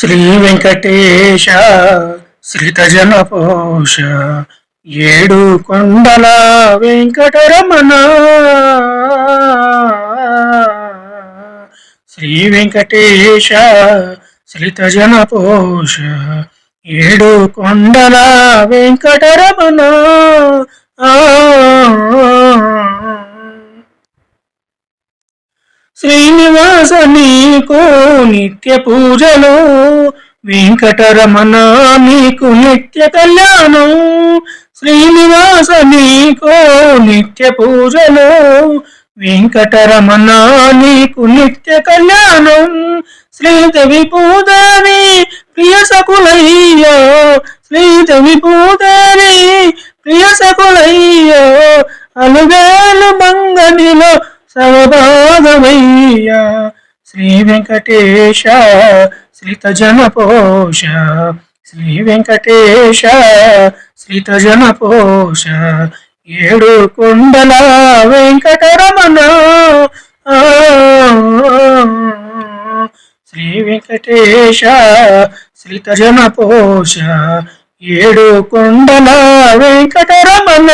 శ్రీ వెంకటేశ శ్రీతజన పోష ఏడు కొండల వెంకటరమణ. శ్రీ వెంకటేశ శ్రీతజన పోష ఏడు కొండల వెంకటరమణ. ఆ శ్రీనివాస నీకు నిత్య పూజలు వెంకటరమణ నీకు నిత్య కళ్యాణం. శ్రీనివాస నీకు నిత్య పూజలు వెంకటరమణ నీకు నిత్య కళ్యాణం. శ్రీదేవి పూదేవి ప్రియ సకులయ్యో శ్రీదేవి పూదేవి ప్రియ సకులయ్యో అలువేలు మంగనిలో సవభా సవభాగమయ్యా శ్రీ వెంకటేశ శ్రీతజన పోష శ్రీ వెంకటేశ శ్రీతజన పోష ఏడు కొండల వెంకటరమణ శ్రీ వెంకటేశ శ్రీతజన పోష ఏడు కొండల వెంకటరమణ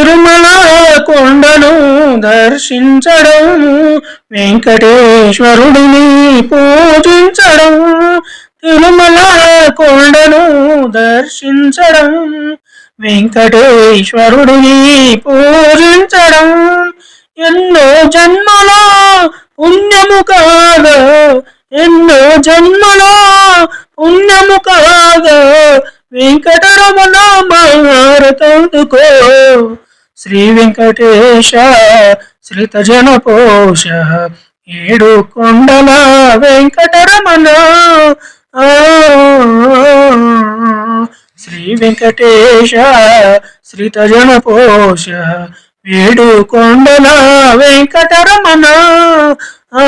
తిరుమల కొండను దర్శించడం వెంకటేశ్వరుడిని పూజించడం తిరుమల కొండను దర్శించడం వెంకటేశ్వరుడిని పూజించడం. ఎన్నో జన్మల పుణ్యము కాదు ఎన్నో జన్మల పుణ్యము కాదు వెంకటరమణ మారతందుకో శ్రీ వెంకటేశ శ్రీతజన పోష ఏడు కొండల వెంకటరమణ. శ్రీ వెంకటేశ శ్రీతజన పోష ఏడు కొండల వెంకటరమణ. ఆ